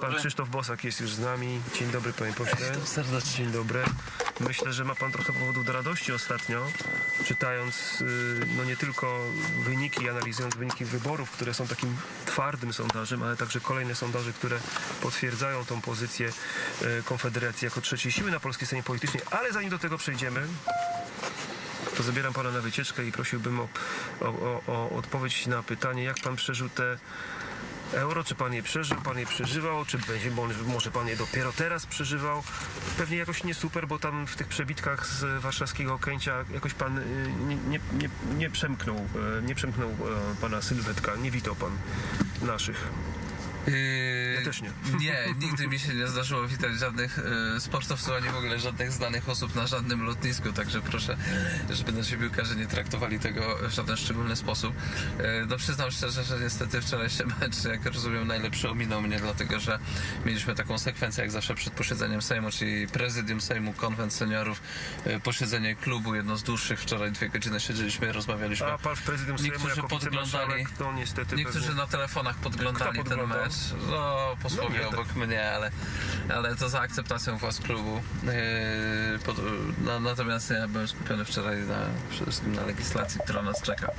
Pan Krzysztof Bosak jest już z nami. Dzień dobry, panie pośle. serdecznie. Dzień dobry. Myślę, że ma pan trochę powodów do radości ostatnio, czytając y, no nie tylko wyniki, analizując wyniki wyborów, które są takim twardym sondażem, ale także kolejne sondaże, które potwierdzają tą pozycję y, Konfederacji jako trzeciej siły na polskiej scenie politycznej. Ale zanim do tego przejdziemy, to zabieram pana na wycieczkę i prosiłbym o, o, o, o odpowiedź na pytanie, jak pan przeżył te euro, czy pan je przeżył, pan je przeżywał, czy będzie, może pan je dopiero teraz przeżywał. Pewnie jakoś nie super, bo tam w tych przebitkach z warszawskiego Okęcia jakoś pan y, nie, nie, nie, nie przemknął, y, nie przemknął e, pana sylwetka, nie witał pan naszych. Yy, Ja też nie. Nie, nigdy mi się nie zdarzyło witać żadnych yy, sportowców, ani w ogóle żadnych znanych osób na żadnym lotnisku, także proszę, żeby nasi piłkarze nie traktowali tego w żaden szczególny sposób. Yy, no przyznam szczerze, że niestety wczorajszy mecz, jak rozumiem, najlepszy ominął mnie, dlatego że mieliśmy taką sekwencję jak zawsze przed posiedzeniem Sejmu, czyli prezydium Sejmu, konwent seniorów, yy, posiedzenie klubu, jedno z dłuższych. Wczoraj dwie godziny siedzieliśmy, rozmawialiśmy. A pan w prezydium Sejmu Niektórzy jako podglądali, to niestety niektórzy pewnie... na telefonach podglądali ten podglądał? Mecz. No, posłowie No obok mnie, ale, ale to za akceptacją władz klubu. Yy, pod, no, natomiast ja byłem skupiony wczoraj na, przede wszystkim na legislacji, która nas czeka.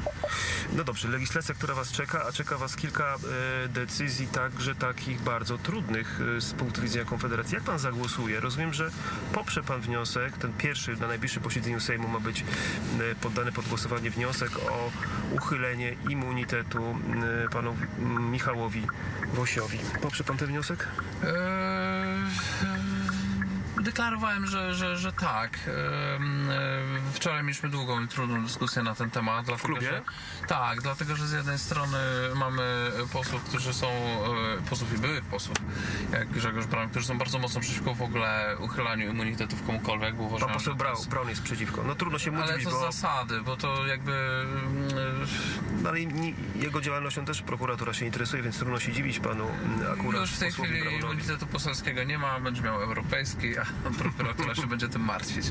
No dobrze, legislacja, która Was czeka, a czeka Was kilka e, decyzji także takich bardzo trudnych e, z punktu widzenia Konfederacji. Jak Pan zagłosuje? Rozumiem, że poprze Pan wniosek, ten pierwszy na najbliższym posiedzeniu Sejmu ma być e, poddany pod głosowanie wniosek o uchylenie immunitetu Panu Michałowi Wosiowi. Poprze Pan ten wniosek? Yy, Deklarowałem, że, że, że tak. Wczoraj mieliśmy długą i trudną dyskusję na ten temat. Dlatego, klubie? Że, tak, dlatego że z jednej strony mamy posłów, którzy są, yy, posłów i byłych posłów, jak Grzegorz Braun, którzy są bardzo mocno przeciwko w ogóle uchylaniu immunitetów komukolwiek, bo uważają, Pan poseł Braun, jest- Braun jest przeciwko. No trudno się mu Ale to z bo zasady, bo to jakby... yy, no, ale jego działalnością też prokuratura się interesuje, więc trudno się dziwić Panu m, akurat Już w tej chwili Braunowi. immunitetu poselskiego nie ma, będzie miał europejski, a prokuratura się będzie tym martwić.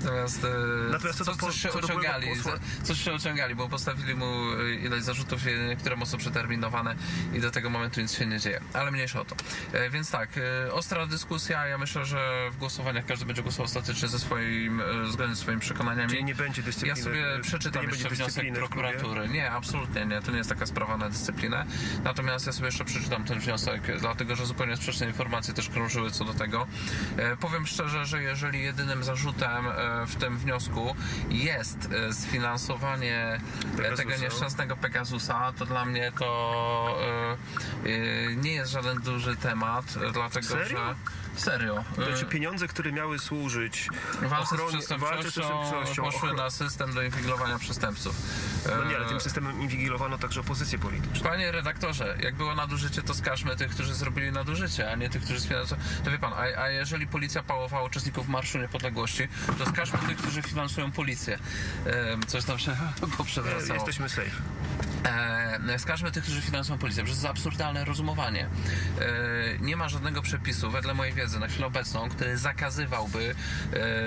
Natomiast, e, Natomiast co po- coś się co do byłego ociągali, posła- coś się ociągali, bo postawili mu e, ileś zarzutów, e, niektóre mocno przeterminowane i do tego momentu nic się nie dzieje. Ale mniejsza o to. E, Więc tak, e, ostra dyskusja, ja myślę, że w głosowaniach każdy będzie głosował ostatecznie ze swoim, e, zgodnie ze swoimi przekonaniami. Czyli nie będzie Ja dyscypliny. sobie przeczytam nie jeszcze będzie wniosek dyscypliny w klubie? prokuratury. Nie, absolutnie nie. To nie jest taka sprawa na dyscyplinę. Natomiast ja sobie jeszcze przeczytam ten wniosek, dlatego że zupełnie sprzeczne informacje też krążyły co do tego. E, powiem szczerze, że jeżeli jedynym zarzutem e, w tym wniosku jest e, sfinansowanie e, Pegasusa. tego nieszczęsnego Pegasusa, to dla mnie to nie jest żaden duży temat, dlatego Serio? że serio. To E, Znaczy pieniądze, które miały służyć Walce z ochronie- walce z przestępczością poszły ochro- na system do inwigilowania przestępców. No nie, ale E, tym systemem inwigilowano także opozycję polityczną. Panie redaktorze, jak było nadużycie, to skażmy tych, którzy zrobili nadużycie, a nie tych, którzy sfinansują. To wie pan, a, a jeżeli policja pałowała uczestników Marszu Niepodległości, to skażmy tych, którzy finansują policję. Coś tam się E, poprzewracało. Jesteśmy safe. E, skażmy tych, którzy finansują policję, przez to absurdalne rozumowanie. E, nie ma żadnego przepisu, wedle mojej wiedzy, na chwilę obecną, który zakazywałby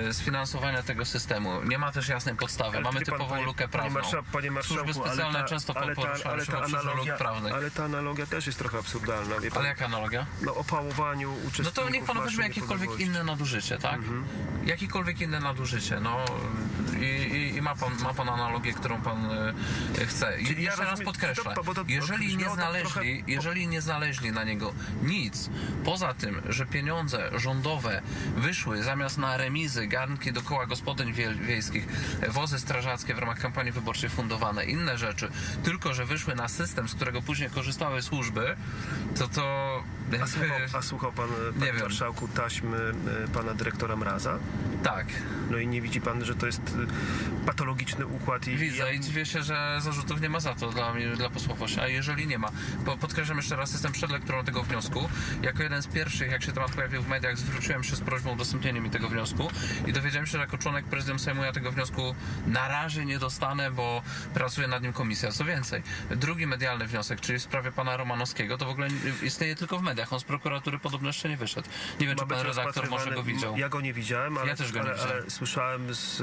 e, sfinansowania tego systemu. Nie ma też jasnej podstawy. Ale Mamy pan, typową panie- lukę prawną. Panie, marsza, panie marszałku, Służby specjalne ale ta, często ale ta, ale ta analogia, prawnych. ale ta analogia też jest trochę absurdalna, wie pan. Ale jaka analogia? No o pałowaniu uczestników No to niech pan weźmie jakiekolwiek inne nadużycie, tak? Mhm. Jakiekolwiek inne nadużycie, no i, i, i ma, pan, ma pan analogię, którą pan e, chce. I Czyli ja jeszcze raz podkreślę, to- to- jeżeli nie tak znaleźli, trochę- jeżeli nie znaleźli na niego nic, poza tym, że pieniądze rządowe wyszły zamiast na remizy, garnki do koła gospodyń wiejskich, e, wozy strażackie w ramach kampanii wyborczej fundowane, inne rzeczy, tylko że wyszły na system, z którego później korzystały służby, to to... A słuchał, a słuchał pan, Nie panie wiem. marszałku, taśmy e, pana dyrektora Mraza? Tak, No i nie widzi pan, że to jest e, patologiczny układ i... Widzę i i dziwię się, że zarzutów nie ma za to dla, dla posłowości. A jeżeli nie ma, bo podkreślam jeszcze raz, jestem przed lekturą tego wniosku. Jako jeden z pierwszych, jak się temat pojawił w mediach, zwróciłem się z prośbą o udostępnienie mi tego wniosku i dowiedziałem się, że jako członek prezydium Sejmu ja tego wniosku na razie nie dostanę, bo pracuje nad nim komisja. Co więcej, drugi medialny wniosek, czyli w sprawie pana Romanowskiego, to w ogóle istnieje tylko w mediach. On z prokuratury podobno jeszcze nie wyszedł. Nie wiem, ma czy pan redaktor może go widział. Ja go nie widziałem, ale, Ja też go nie ale, widziałem. ale słyszałem z,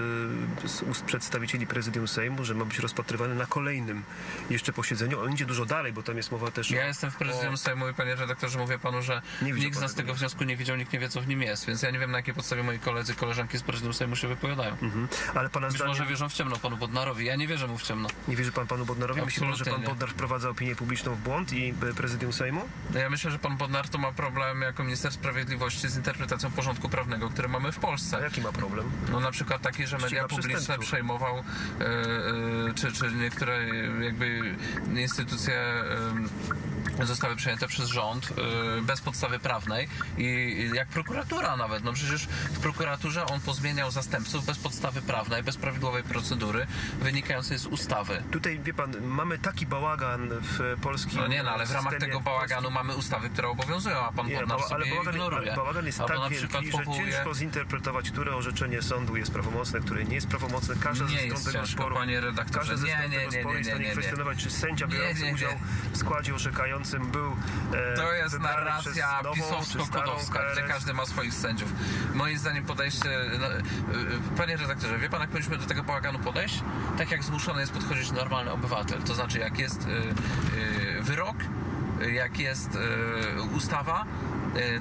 z ust przedstawicieli prezydium Sejmu, że ma być rozpatrywany na kolejnym jeszcze posiedzeniu. On idzie dużo dalej, bo tam jest mowa też Ja o, jestem w prezydium o, Sejmu i panie redaktorze mówię panu że nikt z nas tego wniosku nie widział, nikt nie wie, co w nim jest, więc ja nie wiem, na jakiej podstawie moi koledzy, koleżanki z prezydium Sejmu się wypowiadają. Mhm. Ale pana Być zdaniem, może wierzą w ciemno panu Bodnarowi, ja nie wierzę mu w ciemno. nie wierzy pan panu Bodnarowi? Myśli pan, że pan. Bodnar wprowadza opinię publiczną w błąd i y, prezydium Sejmu? No Ja myślę, że pan Bodnar to ma problem jako minister sprawiedliwości z interpretacją porządku prawnego, który mamy w A Polsce. jaki ma problem? No na przykład taki, że media publiczne przejmował, e, e, czy, czy niektóre e, jakby instytucje e, zostały przejęte przez rząd e, bez podstawy prawnej i jak prokuratura nawet, no przecież w prokuraturze on pozmieniał zastępców bez podstawy prawnej, bez prawidłowej procedury wynikającej z ustawy. Tutaj, wie pan, mamy taki bałagan w polskim No nie, no ale w ramach tego bałaganu mamy ustawy, które obowiązują, a pan Nie, Bodnar bała- ale sobie bałagan, ignoruje. ale bałagan jest Albo tak na przykład wielki, że powołuje... ciężko zinterpretować, które orzeczenie sądu jest prawomocne, które nie jest prawomocne. Każde Nie ze stron tego ciężko, sporu, panie redaktorze. każde ze stron nie, tego nie, sporu nie, jest w nie, stanie nie, nie. kwestionować, czy sędzia biorący udział w składzie orzekającym był e, To jest narracja pisowsko-kodowska, gdzie każdy ma swoich sędziów. Moim zdaniem podejście... No, y, y, panie redaktorze, wie pan jak powinniśmy do tego bałaganu podejść? Tak jak zmuszony jest podchodzić normalny obywatel. To znaczy jak jest y, wyrok, jak jest ustawa,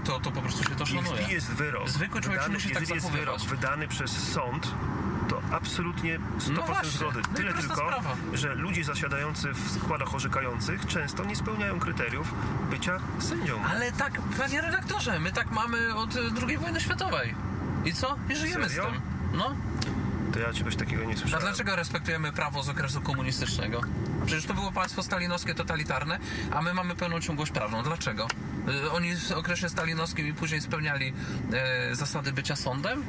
to, to po prostu się to szanuje. Jeśli jest wyrok, Zwykły człowiek wydany, musi tak jest wyrok zachowywać. wydany przez sąd, to absolutnie 100% No właśnie. zgody. No Tyle tylko, sprawa. że ludzie zasiadający w składach orzekających często nie spełniają kryteriów bycia sędzią. Ale tak, panie redaktorze, my tak mamy od y, II wojny światowej. I co? I żyjemy Serio? z tym. No. To ja czegoś takiego nie A słyszałem. dlaczego respektujemy prawo z okresu komunistycznego? Przecież to było państwo stalinowskie, totalitarne, a my mamy pełną ciągłość prawną. Dlaczego? Y, Oni w okresie stalinowskim i później spełniali e, zasady bycia sądem?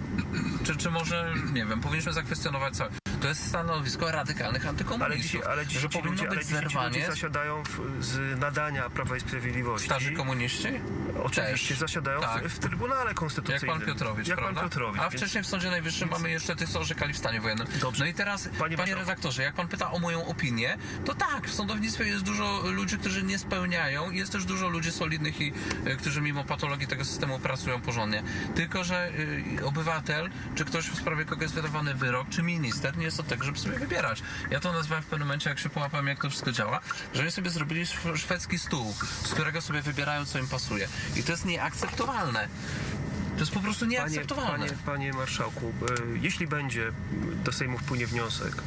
Czy, czy może, nie wiem, powinniśmy zakwestionować całe... To jest stanowisko radykalnych Ale antykomunistów, dzisiaj, ale że dzisiaj powinno ludzie, ale być ci ludzie zerwanie zasiadają w, z nadania Prawa i Sprawiedliwości. starzy komuniści? Oczywiście Też. zasiadają Tak. w, w Trybunale Jak Konstytucyjnym. pan Piotrowicz, Jak prawda? pan Piotrowicz. A więc- wcześniej w Sądzie Najwyższym mamy jeszcze tych, co orzekali w stanie wojennym. Dobrze. No i teraz, Panie panie, redaktorze, jak pan pyta o moją opinię, to tak, w sądownictwie jest dużo ludzi, którzy nie spełniają i jest też dużo ludzi solidnych i e, którzy mimo patologii tego systemu pracują porządnie. Tylko, że e, obywatel, czy ktoś w sprawie kogo jest wydawany wyrok, czy minister, nie jest od tego, żeby sobie wybierać. Ja to nazwałem w pewnym momencie, jak się połapałem, jak to wszystko działa, że oni sobie zrobili szw- szwedzki stół, z którego sobie wybierają, co im pasuje. I to jest nieakceptowalne. To jest po prostu Panie, nieakceptowalne. panie, panie marszałku, e, jeśli będzie do Sejmu wpłynie wniosek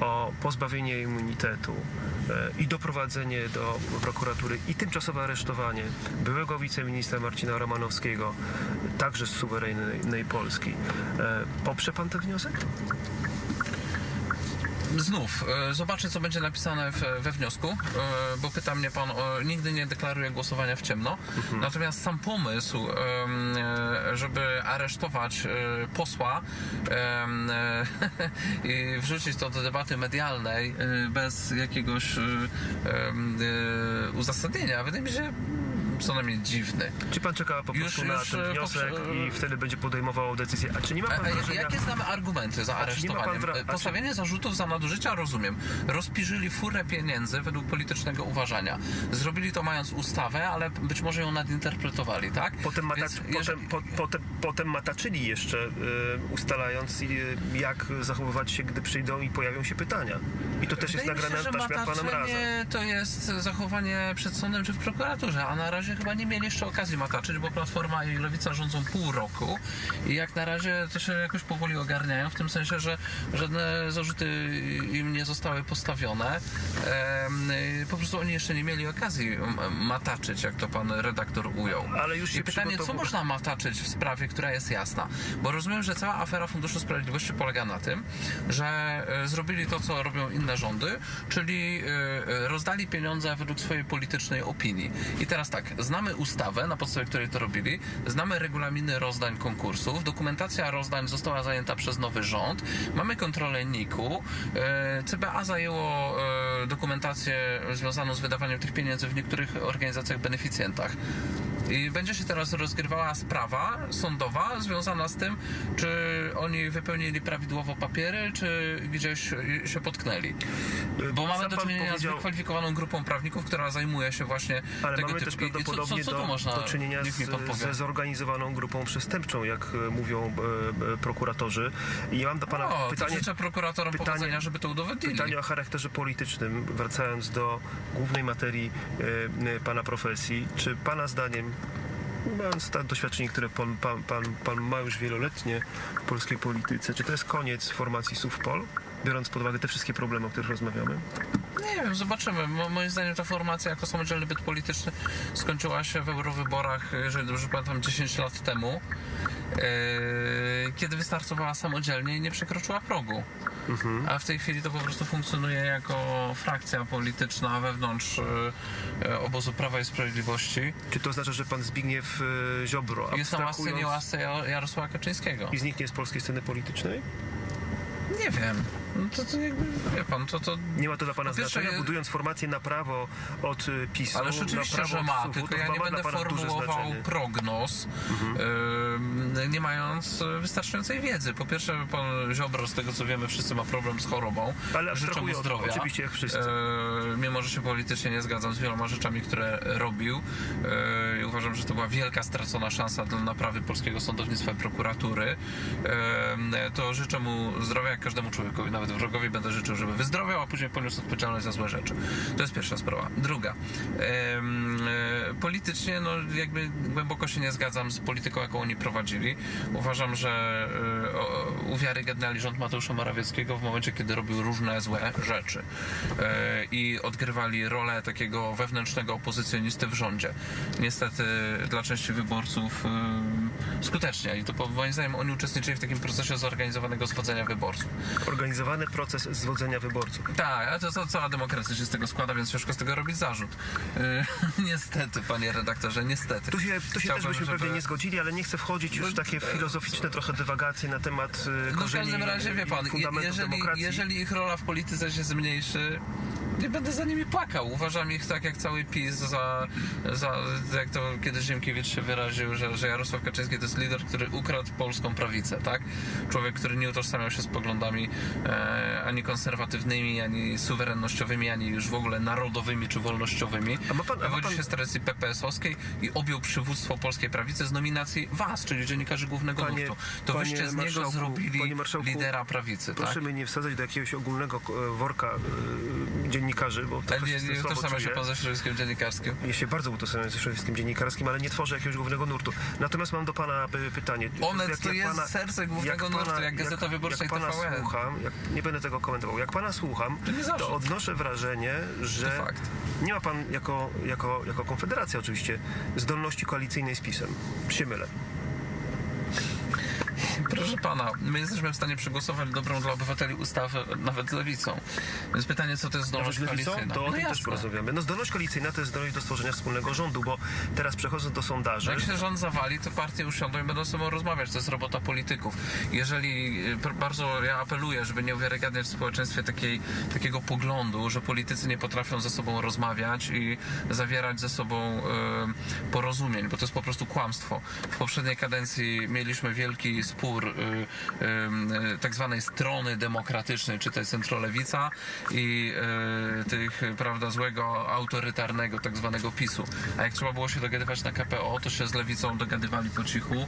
o pozbawienie immunitetu e, i doprowadzenie do prokuratury i tymczasowe aresztowanie byłego wiceministra Marcina Romanowskiego, także z suwerennej Polski, e, poprze pan ten wniosek? Znów, e, zobaczę, co będzie napisane w, we wniosku, e, bo pyta mnie pan, nigdy nie deklaruję głosowania w ciemno. Natomiast sam pomysł, e, żeby aresztować posła i wrzucić to do debaty medialnej bez jakiegoś uzasadnienia, wydaje mi się co najmniej dziwny. Czy pan czeka po Już- prostu na już, ten e, wniosek poprze- i wtedy będzie podejmował decyzję? A czy nie ma A, pan a wrażenia... jakie znamy argumenty za czy nie ma pan aresztowaniem? wra- a czy- Postawienie zarzutów za nadużycia rozumiem. Rozpiżyli furę pieniędzy według politycznego uważania. Zrobili to mając ustawę, ale być może ją nadinterpretowali, tak? Potem, Więc potem, jeżeli- po, potem, potem mataczyli jeszcze, y, ustalając, y, jak zachowywać się, gdy przyjdą i pojawią się pytania. I to też jest Wydaje mi nagrane się, że taśmę panem razem. to jest zachowanie przed sądem czy w prokuraturze, a na razie chyba nie mieli jeszcze okazji mataczyć, bo Platforma i Lewica rządzą pół roku i jak na razie to się jakoś powoli ogarniają, w tym sensie, że żadne zarzuty im nie zostały postawione. Po prostu oni jeszcze nie mieli okazji mataczyć, jak to pan redaktor ujął. Ale już się I pytanie, co można mataczyć w sprawie, która jest jasna? Bo rozumiem, że cała afera Funduszu Sprawiedliwości polega na tym, że e, zrobili to, co robią inne rządy, czyli e, e, rozdali pieniądze według swojej politycznej opinii. I teraz tak, znamy ustawę, na podstawie której to robili, znamy regulaminy rozdań konkursów, dokumentacja rozdań została zajęta przez nowy rząd, mamy kontrolę NIK-u, e, CBA zajęło e, dokumentację związaną z wydawaniem tych pieniędzy w niektórych organizacjach beneficjentach. I będzie się teraz rozgrywała sprawa sądowa związana z tym, czy oni wypełnili prawidłowo papiery, czy gdzieś się potknęli. Bo mamy Sam do czynienia z wykwalifikowaną grupą prawników, która zajmuje się właśnie Ale tego typu... I- i co, co, prawdopodobnie co do, można, do czynienia z, ze zorganizowaną grupą przestępczą, jak e, mówią e, e, prokuratorzy. I ja mam do pana O, pytanie, życzę prokuratorom pytanie- powodzenia, żeby to udowodnili. pytanie o charakterze politycznym, wracając do głównej materii e, e, pana profesji. Czy pana zdaniem mając te doświadczenie, które pan, pan, pan, pan ma już wieloletnie w polskiej polityce, czy to jest koniec formacji SUWPOL, biorąc pod uwagę te wszystkie problemy, o których rozmawiamy? Nie wiem, zobaczymy. Mo- moim zdaniem ta formacja jako samodzielny byt polityczny skończyła się w eurowyborach, jeżeli dobrze pamiętam, 10 lat temu, e, kiedy wystartowała samodzielnie i nie przekroczyła progu. A w tej chwili to po prostu funkcjonuje jako frakcja polityczna wewnątrz e, e, obozu Prawa i Sprawiedliwości Czy to oznacza, że pan Zbigniew e, Ziobro, jest na łasce, nie łasce Ja- Jarosława Kaczyńskiego. i zniknie z polskiej sceny politycznej? Nie wiem. No to, to jakby, wie pan, to, to Nie ma to dla pana znaczenia, je- budując formację na prawo od e, PiSu, Ale na oczywiście, prawo że od ma, SUV-u, tylko to ja nie będę formułował znaczenie. Mhm. prognoz, em, nie mając e, wystarczającej wiedzy. Po pierwsze, pan Ziobro, z tego co wiemy, wszyscy ma problem z chorobą. Ale Życzę mu abstrahuję od- zdrowia. oczywiście, jak wszyscy. E, mimo, że się politycznie nie zgadzam z wieloma rzeczami, które robił. I uważam, że to była wielka stracona szansa dla naprawy polskiego sądownictwa i prokuratury. E, to życzę mu zdrowia jak każdemu człowiekowi, nawet wrogowi będę życzył, żeby wyzdrowiał, a później poniósł odpowiedzialność za złe rzeczy. To jest pierwsza sprawa. Druga. E, politycznie, no jakby głęboko się nie zgadzam z polityką, jaką oni prowadzili. Uważam, że e, uwiarygadniali rząd Mateusza Morawieckiego w momencie, kiedy robił różne złe rzeczy e, i odgrywali rolę takiego wewnętrznego opozycjonisty w rządzie. Niestety dla części wyborców skutecznie i to moim zdaniem oni uczestniczyli w takim procesie zorganizowanego zwodzenia wyborców. Proces zwodzenia wyborców. Tak, ale to, to cała demokracja się z tego składa, więc ciężko z tego robić zarzut. E, niestety, panie redaktorze, niestety. Tu się, tu się też byśmy żeby- pewnie nie zgodzili, ale nie chcę wchodzić już w takie filozoficzne trochę dywagacje na temat e, No w korzeni każdym razie, wie pan, je, jeżeli, jeżeli ich rola w polityce się zmniejszy, nie będę za nimi płakał. Uważam ich tak jak cały PiS za, za jak to kiedyś Ziemkiewicz się wyraził, że, że Jarosław Kaczyński to jest lider, który ukradł polską prawicę, tak? Człowiek, który nie utożsamiał się z poglądami e, ani konserwatywnymi, ani suwerennościowymi, ani już w ogóle narodowymi czy wolnościowymi. A ma pan- a ma pan- się z tradycji PPS-owskiej i objął przywództwo polskiej prawicy z nominacji was, czyli dziennikarzy głównego Panie- nurtu. To panie wyście z niego zrobili lidera prawicy, Proszę tak? mnie nie wsadzać do jakiegoś ogólnego e, worka e, dziennikarzy, bo trochę nie, nie utożsamia się pan ze środowiskiem dziennikarskim. Ja się bardzo utożsamiam ze środowiskiem dziennikarskim, ale nie tworzę jakiegoś głównego nurtu. Natomiast mam do pana pytanie. Onet to jest serce głównego nurtu, jak Gazeta Wyborcza jak i pana TVN. słucham, jak, nie będę tego komentował, jak pana słucham, To to odnoszę wrażenie, że To nie ma pan jako, jako, jako konfederacja oczywiście zdolności koalicyjnej z PiSem. Się mylę. Proszę pana, my jesteśmy w stanie przegłosować dobrą dla obywateli ustawę nawet lewicą. Więc pytanie, co to jest zdolność Nawet lewicą, koalicyjna? to o no tym też porozmawiamy. No zdolność koalicyjna to jest zdolność do stworzenia wspólnego rządu, bo teraz przechodząc do sondaży, Jak się rząd zawali, to partie usiądą i będą ze sobą rozmawiać. To jest robota polityków. Jeżeli y, bardzo ja apeluję, żeby nie uwiarygadniać w społeczeństwie takiej, takiego poglądu, że politycy nie potrafią ze sobą rozmawiać i zawierać ze sobą y, porozumień, bo to jest po prostu kłamstwo. W poprzedniej kadencji mieliśmy wielki spór y, y, tak zwanej strony demokratycznej, czy to jest centrolewica i y, tych, prawda, złego, autorytarnego tak zwanego PiSu. A jak trzeba było się dogadywać na KPO, to się z lewicą dogadywali po cichu,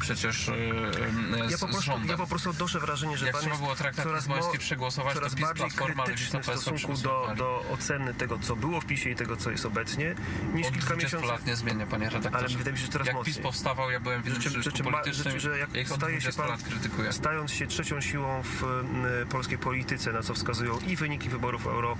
przecież z, ja po, prostu, ja po prostu odnoszę wrażenie, że Jak trzeba było traktat lizboński przegłosować, to coraz PiS, bardziej Platforma, Lewica, w stosunku do, do oceny tego, co było w PiSie i tego, co jest obecnie, niż Od kilka 20 miesięcy lat nie zmienia, panie redaktorze. Ale wydaje mi się, że coraz Jak mocniej. PiS powstawał, ja byłem w innym ma- politycznym, rzeczy, że jak staje się 20 pan- stając się trzecią siłą w polskiej polityce, na co wskazują i wyniki wyborów euro,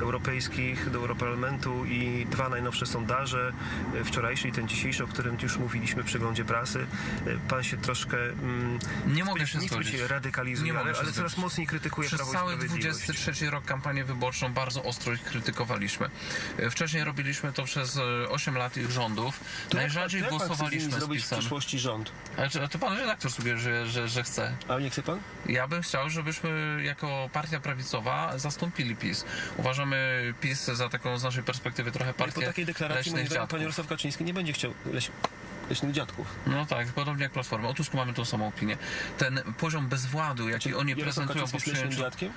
europejskich do Europarlamentu i dwa najnowsze sondaże, y, wczorajszy i ten dzisiejszy, o którym już mówiliśmy w przeglądzie prasy. Y, Pan się troszkę mm, Nie mogę się nie zgodzić. radykalizuje, Nie mogę ale, ale coraz mocniej krytykuje Przez Prawo cały Sprawiedliwość. 23 rok kampanię wyborczą bardzo ostro ich krytykowaliśmy. E, Wcześniej robiliśmy to przez e, 8 lat ich rządów. Najrzadziej głosowaliśmy z zrobić w PiSem. przyszłości rząd. Ale czy, a to pan redaktor sobie, że, że, że chce. A nie chce pan? Ja bym chciał, żebyśmy jako partia prawicowa zastąpili PiS. Uważamy PiS za taką z naszej perspektywy trochę Po partię takiej deklaracji moim leśnych zdaniem dziadków. pan Jarosław Kaczyński nie będzie chciał leś, leśnych dziadków. No tak, podobnie jak Platforma. Otóż tu mamy tą samą opinię. Ten poziom bezwładu, jaki oni Jarosław prezentują po przyjęciu dziadkiem?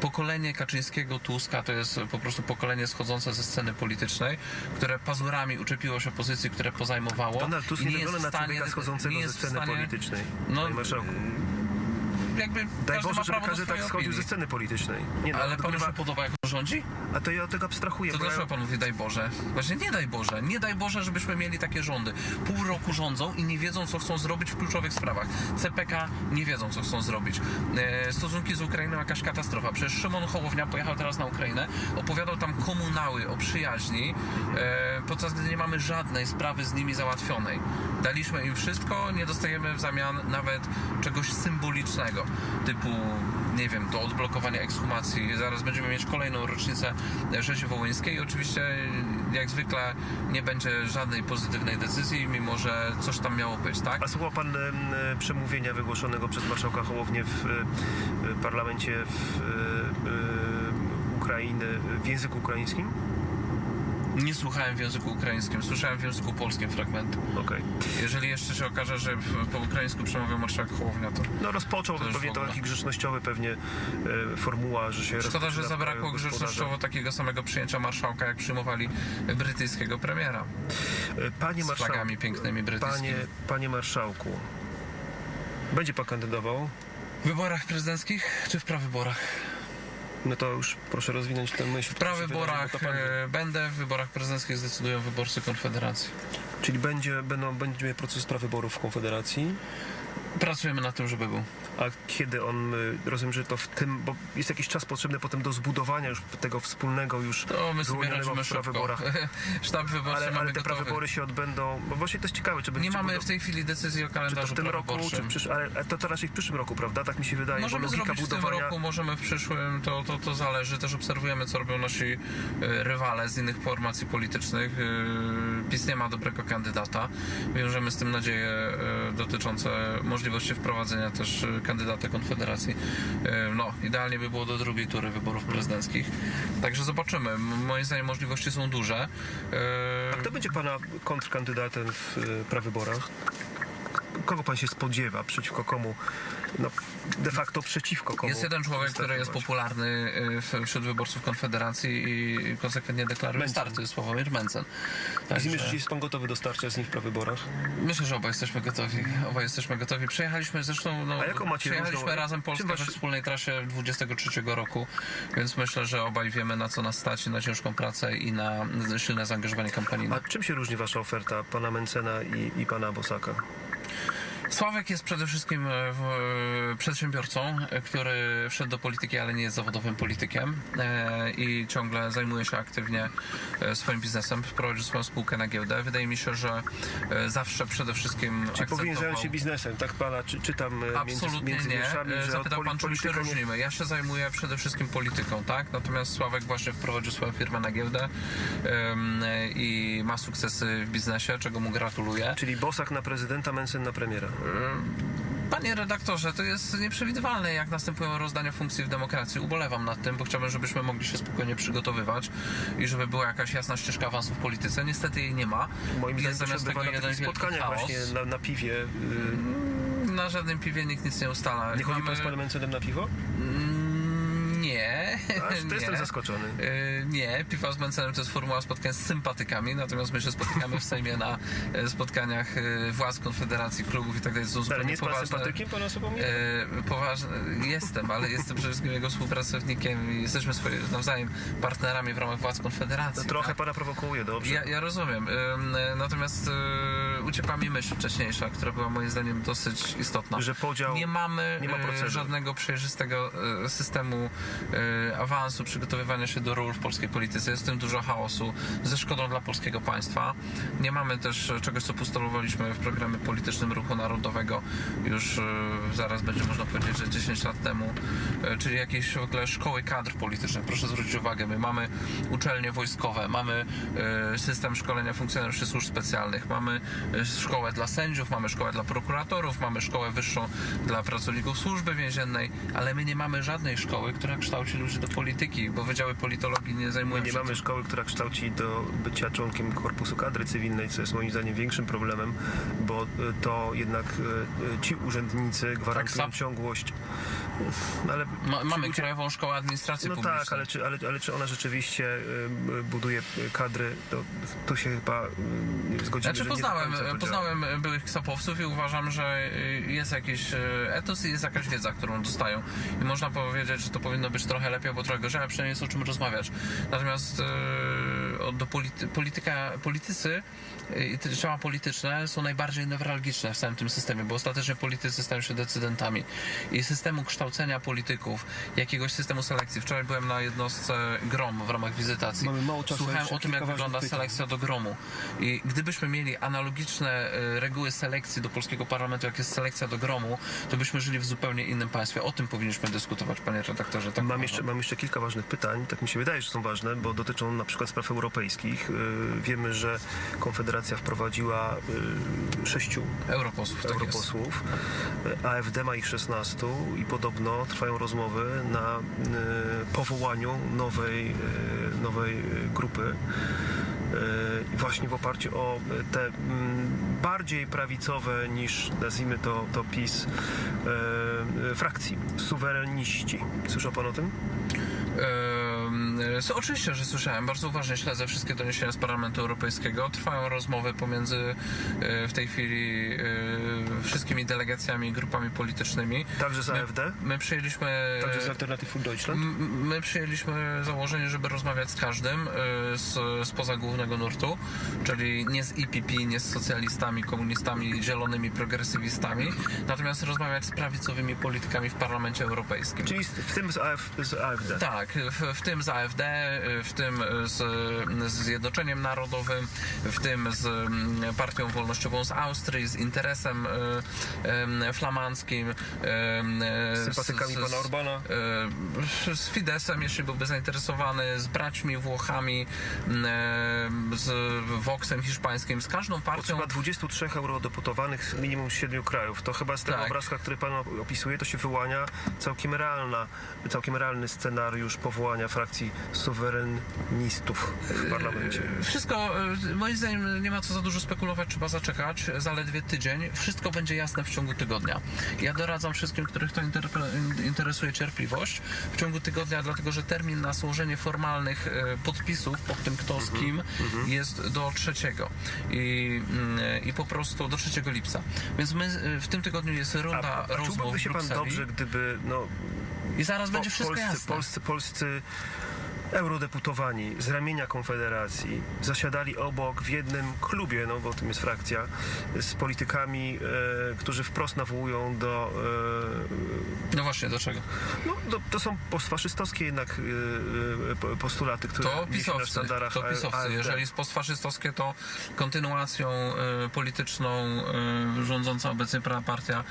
pokolenie Kaczyńskiego, Tuska to jest po prostu pokolenie schodzące ze sceny politycznej, które pazurami uczepiło się pozycji, które pozajmowało. Donald Tusk nie jest wygląda na stanie- człowieka schodzącego nie ze sceny politycznej. No. Jakby Daj każdy Boże, ma żeby prawo do każdy tak swojej schodził opinii. ze sceny politycznej. Nie, no, Ale panu dogrywa- się podoba, jak on rządzi? A to ja od tego abstrahuję. To bo ja- dlaczego pan mówi daj Boże? Właśnie nie daj Boże. Nie daj Boże, żebyśmy mieli takie rządy. Pół roku rządzą i nie wiedzą, co chcą zrobić w kluczowych sprawach. CPK nie wiedzą, co chcą zrobić. E, stosunki z Ukrainą jakaś katastrofa. Przecież Szymon Hołownia pojechał teraz na Ukrainę, opowiadał tam komunały o przyjaźni, e, podczas gdy nie mamy żadnej sprawy z nimi załatwionej. Daliśmy im wszystko, nie dostajemy w zamian nawet czegoś symbolicznego, typu nie wiem, do odblokowania ekshumacji. Zaraz będziemy mieć kolejną rocznicę rzezi wołyńskiej oczywiście jak zwykle nie będzie żadnej pozytywnej decyzji, mimo że coś tam miało być, tak? A słuchał pan em, przemówienia wygłoszonego przez marszałka Hołownię w e, parlamencie w e, e, Ukrainy w języku ukraińskim? Nie słuchałem w języku ukraińskim, słyszałem w języku polskim fragmenty. Okej. Jeżeli jeszcze się okaże, że po ukraińsku przemawiał marszałek Hołownia, to No rozpoczął To pewnie to taki grzecznościowy pewnie e, formuła, że się szkoda, że zabrakło grzecznościowo takiego samego przyjęcia marszałka, jak przyjmowali brytyjskiego premiera. E, Panie Z flagami pięknymi brytyjskimi. panie, panie marszałku, będzie pan kandydował? W wyborach prezydenckich czy w prawyborach? No to już proszę rozwinąć tę myśl. W prawyborach To pan e, będę, w wyborach prezydenckich zdecydują wyborcy Konfederacji. Czyli będzie, będą, będzie proces prawyborów w Konfederacji. Pracujemy na tym, żeby był. A kiedy on, y, rozumiem, że to w tym, bo jest jakiś czas potrzebny potem do zbudowania już tego wspólnego już To my sobie wyłonionego radzimy szybko. prawyborach. Sztab wyborczy Ale, mamy ale te gotowy. prawybory się odbędą, bo właśnie to jest ciekawe, czy Nie będziecie mamy w tej chwili decyzji o Czy to kalendarzu w tym roku, czy prawyborczym. w przyszłym, ale to, to raczej w przyszłym roku, prawda? Tak mi się wydaje, Możemy bo logika zrobić w tym budowania... roku, możemy w przyszłym, to, to, to zależy. Też obserwujemy, co robią nasi e, rywale z innych formacji politycznych. E, PiS nie ma dobrego kandydata. Wiążemy z tym nadzieje e, dotyczące możliwości wprowadzenia też e, kandydata Konfederacji. E, No, idealnie by było do drugiej tury wyborów prezydenckich. Także zobaczymy. Moim zdaniem możliwości są duże. E, A kto będzie pana kontrkandydatem w prawyborach? Kogo pan się spodziewa? Przeciwko komu? No, de facto przeciwko komu? Jest jeden człowiek, który jest popularny w- wśród wyborców Konfederacji i konsekwentnie deklaruje Mencen. starty, Sławomir Mencen. Także zmierzyć jest pan gotowy do starcia z nim w prawyborach? myślę, że obaj jesteśmy gotowi. Obaj jesteśmy gotowi. Przejechaliśmy zresztą, no, A jaką macie przejechaliśmy różną- razem Polskę wasz- we wspólnej trasie 23 roku, więc myślę, że obaj wiemy na co nas stać, na ciężką pracę i na silne zaangażowanie kampanijne. A czym się różni wasza oferta pana Mencena i, i pana Bosaka? Sławek jest przede wszystkim e, w- przedsiębiorcą, e, który wszedł do polityki, ale nie jest zawodowym politykiem e, i ciągle zajmuje się aktywnie e, swoim biznesem, wprowadził swoją spółkę na giełdę. Wydaje mi się, że e, zawsze przede wszystkim Czy powinien akcentował- zająć się biznesem? Tak pana czy, czytam e, między, Absolutnie między nie. E, że Zapytał pan, czym się nie... różnimy. Ja się zajmuję przede wszystkim polityką, tak? Natomiast Sławek właśnie wprowadził swoją firmę na giełdę i ma sukcesy w biznesie, czego mu gratuluję. Czyli Bosak na prezydenta, Mencen na premiera. Panie redaktorze, to jest nieprzewidywalne, jak następują rozdania funkcji w demokracji. Ubolewam nad tym, bo chciałbym, żebyśmy mogli się spokojnie przygotowywać i żeby była jakaś jasna ścieżka awansu w polityce. Niestety jej nie ma. Moim zdaniem zamiast tego jeden spotkaniach chaos. właśnie na, na piwie. y, Na żadnym piwie nikt nic nie ustala. Nie chodzi pan z panem na piwo? Nie. Aż to nie. jestem zaskoczony. Yy, nie, piwa z Mencenem to jest formuła spotkań z sympatykami, natomiast my się spotykamy w Sejmie na e, spotkaniach e, władz Konfederacji, klubów i tak dalej. To Ale nie jest pan poważne, sympatykiem pana Sławomira? E, poważne, jestem, ale jestem przede wszystkim jego współpracownikiem i jesteśmy swoje, nawzajem partnerami w ramach władz Konfederacji. No, trochę tak? pana prowokuje, dobrze. Ja, ja rozumiem. E, Natomiast uciekła mi myśl wcześniejsza, która była moim zdaniem dosyć istotna. Że podział... Nie mamy nie ma żadnego przejrzystego systemu awansu, przygotowywania się do ról w polskiej polityce. Jest w tym dużo chaosu, ze szkodą dla polskiego państwa. Nie mamy też e, czegoś, co postulowaliśmy w programie politycznym Ruchu Narodowego już e, zaraz będzie można powiedzieć, że 10 lat temu, e, czyli jakieś w ogóle szkoły kadr politycznych. Proszę zwrócić uwagę, my mamy uczelnie wojskowe, mamy e, system szkolenia funkcjonariuszy służb specjalnych, mamy e, szkołę dla sędziów, mamy szkołę dla prokuratorów, mamy szkołę wyższą dla pracowników służby więziennej, ale my nie mamy żadnej szkoły, która kształci ludzi do polityki, bo wydziały politologii nie zajmują Nie się mamy tym. szkoły, która kształci do bycia członkiem korpusu kadry cywilnej, co jest moim zdaniem większym problemem, bo y, to jednak y, y, ci urzędnicy gwarantują Tak, ciągłość. No, ale Ma, mamy ludzie- Krajową Szkołę Administracji No Publicznej. tak, ale czy, ale, ale czy ona rzeczywiście buduje kadry, to tu się chyba zgodzimy, Znaczy nie poznałem, to poznałem byłych ksapowców i uważam, że jest jakiś etos i jest jakaś wiedza, którą dostają. I można powiedzieć, że to powinno być trochę lepiej albo trochę gorzej, ale przynajmniej jest o czym rozmawiać. Natomiast o- do polity, polityka, politycy y, ciała polityczne są najbardziej newralgiczne w całym tym systemie, bo ostatecznie politycy stają się decydentami. I systemu kształcenia polityków, jakiegoś systemu selekcji. Wczoraj byłem na jednostce GROM w ramach wizytacji. Mamy mało czasu, Słuchałem o tym, jak wygląda pytań. selekcja do gromu. I gdybyśmy mieli analogiczne e, reguły selekcji do polskiego parlamentu, jak jest selekcja do gromu, to byśmy żyli w zupełnie innym państwie. O tym powinniśmy dyskutować, panie redaktorze. Tak Mam jeszcze, mam jeszcze kilka ważnych pytań, tak mi się wydaje, że są ważne, bo dotyczą na przykład spraw europejskich. Yy, Wiemy, że Konfederacja wprowadziła yy, sześciu Europosłów, tak europosłów. Yy, AfD ma ich 16 i podobno trwają rozmowy na powołaniu nowej, nowej grupy. Właśnie w oparciu o te mm, bardziej prawicowe niż nazwijmy to, to PiS frakcji, suwereniści. Słyszał pan o tym? So, oczywiście, że słyszałem. Bardzo uważnie śledzę wszystkie doniesienia z Parlamentu Europejskiego. Trwają rozmowy pomiędzy e, w tej chwili e, wszystkimi delegacjami i grupami politycznymi. Także z My- AfD? My przyjęliśmy. Także z Alternative Deutschland? My przyjęliśmy założenie, żeby rozmawiać z każdym y, z, spoza głównego nurtu, czyli nie z IPP, nie z socjalistami, komunistami, zielonymi, progresywistami, natomiast rozmawiać z prawicowymi politykami w Parlamencie Europejskim. Czyli w tym z, AF, z AfD. Tak, w, w tym z AfD, y, w tym z, z Zjednoczeniem Narodowym, w tym z mm, Partią Wolnościową z Austrii, z interesem y, em, flamandzkim. em, Z sympatykami pana Orbana. z Fidesem, jeśli byłby zainteresowany, z braćmi Włochami, z Voxem hiszpańskim, z każdą partią. Potrzeba 23 eurodeputowanych z minimum z 7 krajów. To chyba z tego Tak. obrazka, który pan opisuje, to się wyłania całkiem realna, całkiem realny scenariusz powołania frakcji suwerenistów w parlamencie. Wszystko, e, moim zdaniem, nie ma co za dużo spekulować, trzeba zaczekać. Zaledwie tydzień. Wszystko będzie jasne w ciągu tygodnia. Ja doradzam wszystkim, których to interesuje cierpliwość w ciągu tygodnia, dlatego że termin na złożenie formalnych e, podpisów pod tym, kto z kim, jest do trzeciego. I, mm, I po prostu do 3 lipca. Więc my e, w tym tygodniu jest A, runda a rozmów czułby w się pan dobrze, gdyby no, i zaraz będzie po- wszystko polscy, jasne. polscy, polscy eurodeputowani z ramienia Konfederacji zasiadali obok w jednym klubie, no bo tym jest frakcja, z politykami, e, którzy wprost nawołują do e, No właśnie, do czego? No, to, to są postfaszystowskie jednak y, po- postulaty, które To wisi na pisowcy, sztandarach to pisowcy. AfD. Jeżeli jest postfaszystowskie, to kontynuacją y, polityczną y, rządząca obecnie partia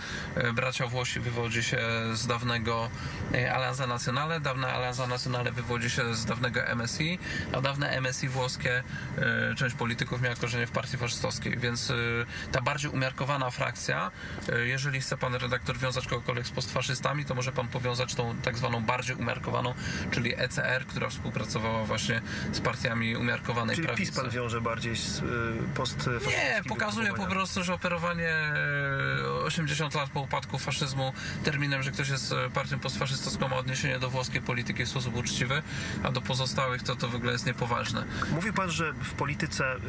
Bracia Włosi wywodzi się z dawnego Alianza Nazionale. Dawna Alianza Nazionale wywodzi się z dawnego MSI, a dawne MSI włoskie, y, część polityków miała korzenie w partii faszystowskiej, więc y, ta bardziej umiarkowana frakcja, y, jeżeli chce pan redaktor wiązać kogokolwiek z postfaszystami, to może pan powiązać tą tak zwaną bardziej umiarkowaną, czyli ECR, która współpracowała właśnie z partiami umiarkowanej Czyli prawicy. PiS pan wiąże bardziej z postfaszystowskim Nie, pokazuje po prostu, że operowanie e, 80 lat po upadku faszyzmu terminem, że ktoś jest e, partią postfaszystowską ma odniesienie do włoskiej polityki w sposób uczciwy, a do pozostałych to to w ogóle jest niepoważne. Mówił pan, że w polityce y,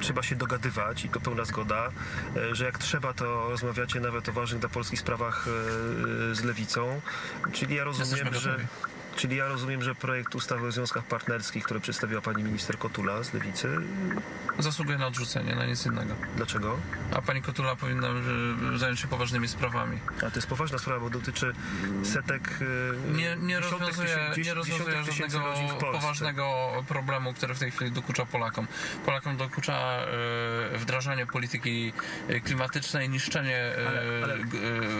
trzeba się dogadywać i to pełna zgoda, y, że jak trzeba, to rozmawiacie nawet o ważnych dla Polski sprawach y, z lewicą. Czyli ja rozumiem, że... gotowi. Czyli ja rozumiem, że projekt ustawy o związkach partnerskich, który przedstawiła pani minister Kotula z Lewicy, Zasługuje na odrzucenie, na nic innego. dlaczego? A pani Kotula powinna e, zająć się poważnymi sprawami. A to jest poważna sprawa, bo dotyczy setek, y, Nie, nie rozwiązuje, tysięcy- nie rozwiązuje żadnego poważnego problemu, który w tej chwili dokucza Polakom. Polakom dokucza e, wdrażanie polityki klimatycznej, niszczenie Ale- ale-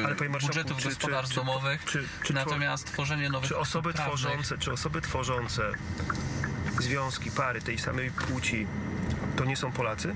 ale, budżetów gospodarstw czy- domowych, czy- czy- natomiast tworzenie nowych Czy osoby tworzące, czy osoby tworzące związki, pary tej samej płci, to nie są Polacy?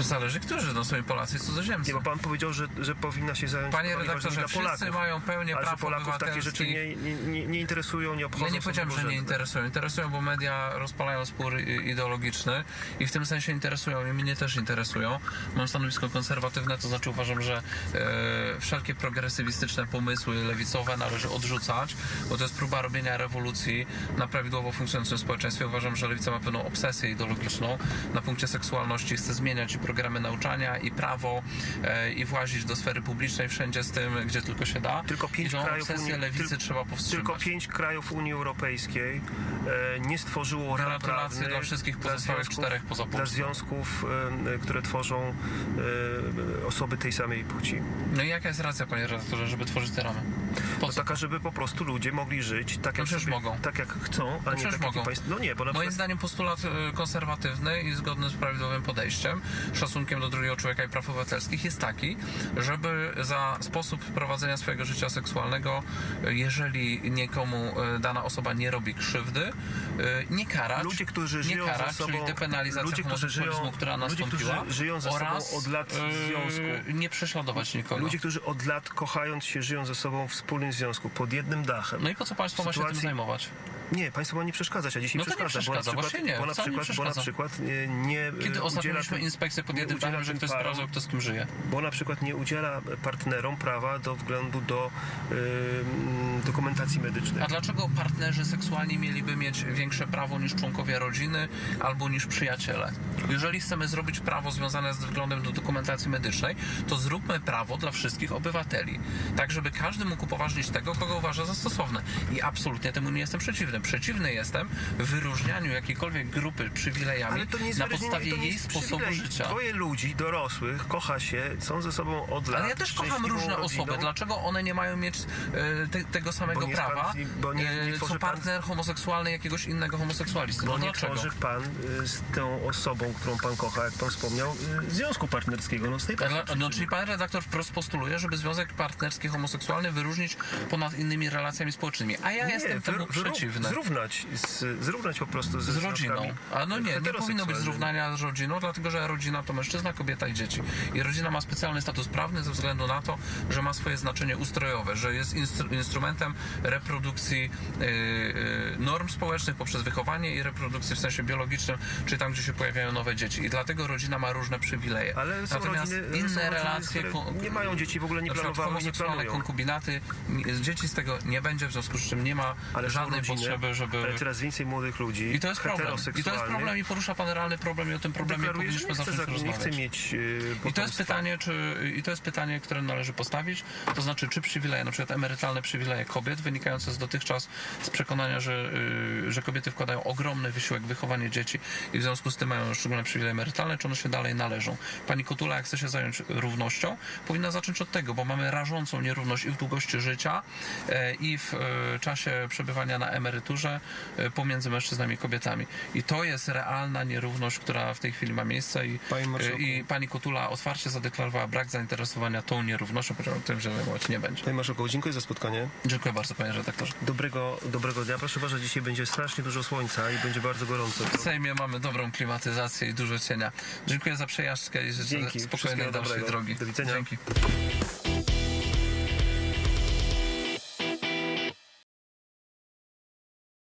Zależy którzy, no Polacy i cudzoziemcy. Nie, bo pan powiedział, że, że powinna się zająć Panie redaktorze, wszyscy Polaków. mają pełnię Ale praw Polaków takie rzeczy nie, nie, nie, interesują, nie obchodzą. Ja nie powiedziałem, że nie interesują. Interesują, bo media rozpalają spór ideologiczny i w tym sensie interesują i mnie też interesują. Mam stanowisko konserwatywne, to znaczy uważam, że e, wszelkie progresywistyczne pomysły lewicowe należy odrzucać, bo to jest próba robienia rewolucji na prawidłowo funkcjonującym społeczeństwie. Uważam, że lewica ma pewną obsesję ideologiczną na punkcie seksualności. Chce zmieniać i programy nauczania, i prawo, e, i włazić do sfery publicznej wszędzie z tym, gdzie tylko się da. Tylko pięć krajów Unii- lewicy trzeba powstrzymać. Tylko pięć krajów Unii Europejskiej e, nie stworzyło ram prawnych dla wszystkich pozostałych związków- czterech poza Dla Polską. związków, e, które tworzą osoby tej samej płci. No i jaka jest racja, panie redaktorze, żeby tworzyć te ramy? Po To co? taka, żeby po prostu ludzie mogli żyć tak, jak, przecież sobie, mogą. tak jak chcą, a nie przecież tak mogą. i państwo. No nie, bo na Moim przykład zdaniem postulat y, konserwatywny i zgodny z prawidłowym podejściem, szacunkiem do drugiego człowieka i praw obywatelskich jest taki, żeby za sposób prowadzenia swojego życia seksualnego, y, jeżeli nikomu y, dana osoba nie robi krzywdy, nie karać, Ludzie, którzy nie żyją karać, ze sobą- czyli depenalizacja ludzie, którzy żyją- która ludzie, nastąpiła, żyją ze sobą od lat w związku. nie prześladować nikogo. ludzie, którzy od lat kochając się, żyją ze sobą w wspólnym związku, pod jednym dachem. No i po co państwo ma się tym zajmować? Nie, państwo ma nie przeszkadzać, a dzisiaj No to nie przeszkadza, przeszkadza, bo na właśnie przykład, nie, bo na wcale nie przykład, bo na przeszkadza. przykład e, nie Kiedy e, ostatnio udziela tym- inspekcję pod nie jednym udziela dachem, że tym ktoś parom, sprawdzał, kto z kim żyje? bo na przykład nie udziela partnerom prawa do względu do e, dokumentacji medycznej. A dlaczego partnerzy seksualni mieliby mieć większe prawo niż członkowie rodziny albo niż przyjaciele? Jeżeli chcemy zrobić prawo związane z względem do dokumentacji medycznej, to zróbmy prawo dla wszystkich obywateli. Tak, żeby każdy mógł upoważnić tego, kogo uważa za stosowne. I absolutnie temu nie jestem przeciwny. Przeciwny jestem wyróżnianiu jakiejkolwiek grupy przywilejami nie na podstawie nie jej sposobu przywilej. życia. Dwoje ludzi, dorosłych, kocha się, są ze sobą od lat. Ale ja też kocham różne rodziną. osoby. Dlaczego one nie mają mieć e, te, tego samego nie prawa, pan- bo nie- nie e, co pan- partner homoseksualny jakiegoś innego homoseksualisty? Bo No nie dlaczego? tworzy pan y, z tą osobą, którą pan kocha, jak pan wspomniał, związku partnerskiego. No, z tej No, czyli pan redaktor wprost postuluje, żeby związek partnerski homoseksualny wyróżnić ponad innymi relacjami społecznymi. A ja jestem temu wyró- przeciwny. Zrównać, z, zrównać po prostu ze Z rodziną. A no nie, nie powinno być zrównania z rodziną, dlatego że rodzina to mężczyzna, kobieta i dzieci. I rodzina ma specjalny status prawny ze względu na to, że ma swoje znaczenie ustrojowe, że jest instru- instrumentem reprodukcji yy, norm społecznych poprzez wychowanie i reprodukcji w sensie biologicznym, czy tam, gdzie się pojawiają nowe dzieci. I dlatego rodzina ma różne przywileje. Ale są Natomiast rodziny, inne są relacje... nie mają dzieci, w ogóle nie planowały, nie planują. konkubinaty, dzieci z tego nie będzie, w związku z czym nie ma Ale żadnej potrzeby, żeby... Ale coraz więcej młodych ludzi, I to jest problem. I to jest problem i porusza pan realny problem i o tym problemie powinniśmy nie zacząć za- nie rozmawiać. chce mieć y, I to jest pytanie, czy, i to jest pytanie, które należy postawić, to znaczy, czy przywileje, na przykład emerytalne przywileje kobiet, wynikające z dotychczas z przekonania, że, y, że kobiety wkładają ogromny wysiłek w wychowanie dzieci i w związku z tym mają szczególne przywileje emerytalne, czy one się dalej należą. Pani Kotula, jak chce się zająć równością, powinna zacząć od tego, bo mamy rażącą nierówność i w długości życia, e, i w e, czasie przebywania na emeryturze e, pomiędzy mężczyznami i kobietami. I to jest realna nierówność, która w tej chwili ma miejsce i, marszałku. e, i pani Kotula otwarcie zadeklarowała brak zainteresowania tą nierównością, powiedziała o tym, że zajmować nie będzie. Panie Marszałku, dziękuję za spotkanie. Dziękuję bardzo, panie redaktorze. Dobrego, dobrego dnia. Proszę uważać, dzisiaj będzie strasznie dużo słońca i będzie bardzo gorąco. W Sejmie mamy dobrą klimatyzację i dużo cienia. Dziękuję za przejażdżkę i życzę Dzięki. spokojnej dalszej drogi. Do widzenia. Dzięki.